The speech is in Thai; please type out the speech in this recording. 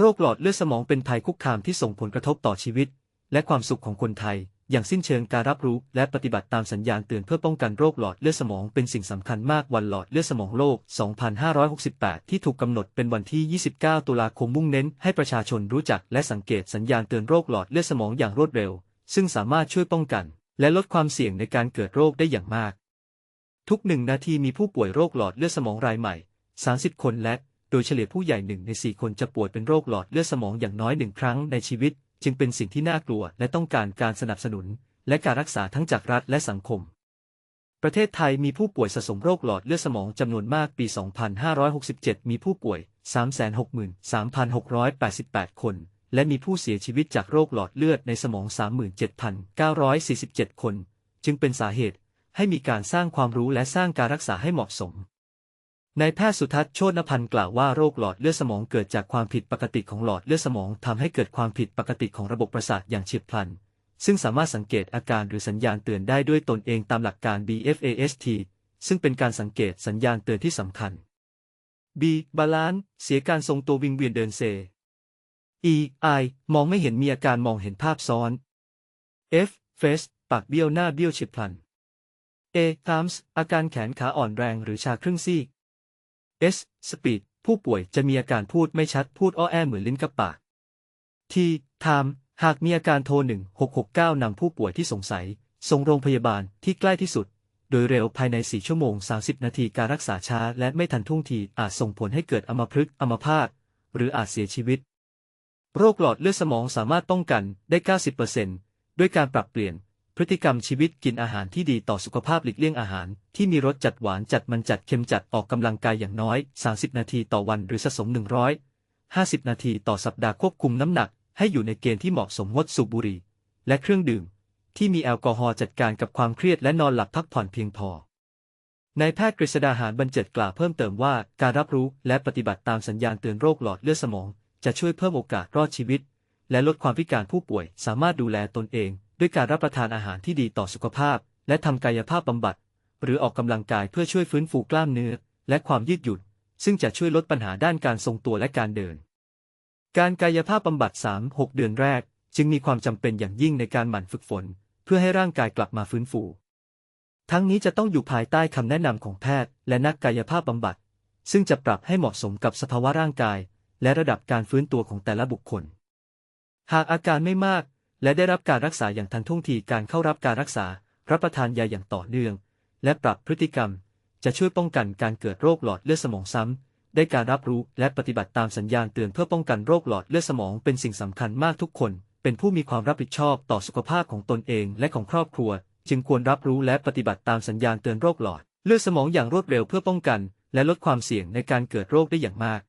โรคหลอดเลือดสมองเป็นภัยคุกคามที่ส่งผลกระทบต่อชีวิต และความสุขของคนไทย อย่างสิ้นเชิงการรับรู้และปฏิบัติตามสัญญาณเตือนเพื่อป้องกันโรคหลอดเลือดสมองเป็นสิ่งสำคัญมากวันหลอดเลือดสมองโลก 2568 ที่ถูกกำหนดเป็นวันที่ 29 ตุลาคมมุ่งเน้นให้ประชาชนรู้จักและสังเกตสัญญาณเตือนโรคหลอดเลือดสมองอย่างรวดเร็ว ซึ่งสามารถช่วยป้องกัน และลดความเสี่ยงในการเกิดโรคได้อย่างมาก ทุกหนึ่งนาทีมีผู้ป่วยโรคหลอดเลือดสมองรายใหม่ 30 คนและ โดยเฉลี่ยผู้ใหญ่หนึ่งใน4คนจะป่วยเป็นโรคหลอดเลือดสมองอย่างน้อยหนึ่งครั้งในชีวิต จึงเป็นสิ่งที่น่ากลัวและต้องการการสนับสนุน และการรักษาทั้งจากรัฐและสังคม ประเทศไทยมีผู้ป่วยสะสมโรคหลอดเลือดสมองจำนวนมากปี 2567 มีผู้ป่วย 363,688 คน และมีผู้เสียชีวิตจากโรคหลอดเลือดในสมอง 37,947 คน จึงเป็นสาเหตุให้มีการสร้างความรู้และสร้างการรักษาให้เหมาะสม นายแพทย์สุทัศน์โชตนพันธ์กล่าวว่าโรคหลอดเลือดสมองเกิดจากความผิดปกติของหลอดเลือดสมองทำให้เกิดความผิดปกติของระบบประสาทอย่างเฉียบพลัน ซึ่งสามารถสังเกตอาการหรือสัญญาณเตือนได้ด้วยตนเองตามหลักการ BFAST ซึ่งเป็นการสังเกตสัญญาณเตือนที่สำคัญ B balance เสียการทรงตัววิงเวียนเดินเซ E I มองไม่เห็นมีอาการมองเห็นภาพซ้อน F face ปากเบี้ยวหน้าเบี้ยวเฉียบพลัน A thumbs อาการแขนขาอ่อนแรงหรือชาครึ่งซีก S speed ผู้ป่วยจะมีอาการพูดไม่ชัดพูดอ้อแอเหมือนลิ้นกับปาก T time หากมีอาการโทร 1669นำผู้ป่วยที่สงสัย ส่งโรงพยาบาลที่ใกล้ที่สุด โดยเร็วภายใน 4 ชั่วโมง 30 นาทีการรักษาช้าและไม่ทันท่วงทีอาจส่งผลให้เกิดอัมพฤกษ์อัมพาตหรืออาจเสียชีวิต โรคหลอดเลือดสมองสามารถป้องกันได้ 90%ด้วยการปรับเปลี่ยน พฤติกรรมชีวิตกินอาหารที่ดีต่อสุขภาพหลีกเลี่ยงอาหาร ที่มีรสจัดหวานจัดมันจัดเค็มจัดออกกำลังกายอย่างน้อย 30 นาทีต่อวันหรือสะสม 150 นาทีต่อสัปดาห์ควบคุมน้ำหนัก ให้อยู่ในเกณฑ์ที่เหมาะสมงดสูบบุหรี่และเครื่องดื่ม ที่มีแอลกอฮอล์จัดการกับความเครียดและนอนหลับพักผ่อนเพียงพอนายแพทย์กฤษดาหารบรรเจิดกล่าวเพิ่มเติมว่าการรับรู้และปฏิบัติตามสัญญาณเตือนโรคหลอดเลือดสมอง จะช่วยเพิ่มโอกาสรอดชีวิต และลดความพิการผู้ป่วยสามารถดูแลตนเอง ด้วยการรับประทานอาหารที่ดีต่อสุขภาพ และทำกายภาพบำบัด หรือออกกำลังกายเพื่อช่วยฟื้นฟูกล้ามเนื้อ และความยืดหยุ่น ซึ่งจะช่วยลดปัญหาด้านการทรงตัวและการเดิน การกายภาพบำบัด 3-6 เดือนแรก จึงมีความจำเป็นอย่างยิ่งในการหมั่นฝึกฝน เพื่อให้ร่างกายกลับมาฟื้นฟู ทั้งนี้จะต้องอยู่ภายใต้คำแนะนำของแพทย์ และนักกายภาพบำบัด ซึ่งจะปรับให้เหมาะสมกับสภาวะร่างกาย และระดับการฟื้นตัวของแต่ละบุคคล หากอาการไม่มาก และได้รับการรักษาอย่างทันท่วงทีการเข้ารับการรักษา รับประทานยาอย่างต่อเนื่อง และปรับพฤติกรรม จะช่วยป้องกันการเกิดโรคหลอดเลือดสมองซ้ำ ได้การรับรู้และปฏิบัติตามสัญญาณเตือนเพื่อป้องกันโรคหลอดเลือดสมองเป็นสิ่งสำคัญมากทุกคน เป็นผู้มีความรับผิดชอบต่อสุขภาพของตนเองและของครอบครัว จึงควรรับรู้และปฏิบัติตามสัญญาณเตือนโรคหลอดเลือดสมองอย่างรวดเร็วเพื่อป้องกัน และลดความเสี่ยงในการเกิดโรคได้อย่างมาก